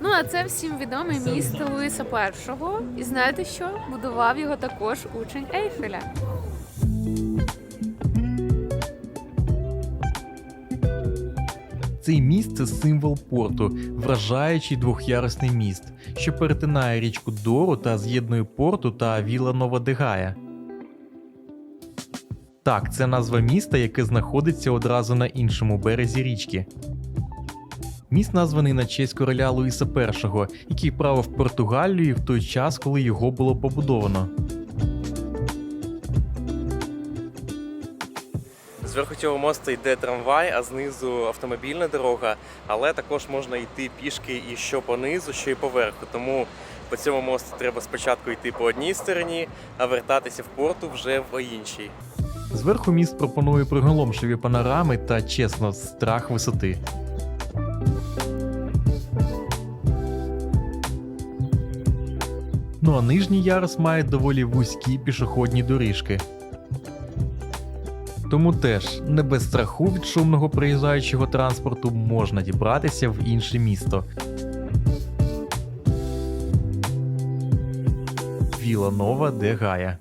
Ну а це всім відоме місто Луїса І. І знаєте що? Будував його також учень Ейфеля. Цей міст це символ порту, вражаючий двохярусний міст, що перетинає річку Дору та з'єднує порту та Віла Нова Дегая. Так, це назва міста, яке знаходиться одразу на іншому березі річки. Міст названий на честь короля Луїса І, який правив Португалією в той час, коли його було побудовано. Зверху цього мосту йде трамвай, а знизу автомобільна дорога, але також можна йти пішки і що понизу, що і поверху. Тому по цьому мосту треба спочатку йти по одній стороні, а вертатися в порту вже в іншій. Зверху міст пропонує приголомшиві панорами та чесно, страх висоти. Ну а нижній ярус має доволі вузькі пішохідні доріжки. Тому теж не без страху від шумного приїжджаючого транспорту можна дібратися в інше місто. Віла Нова де Гая.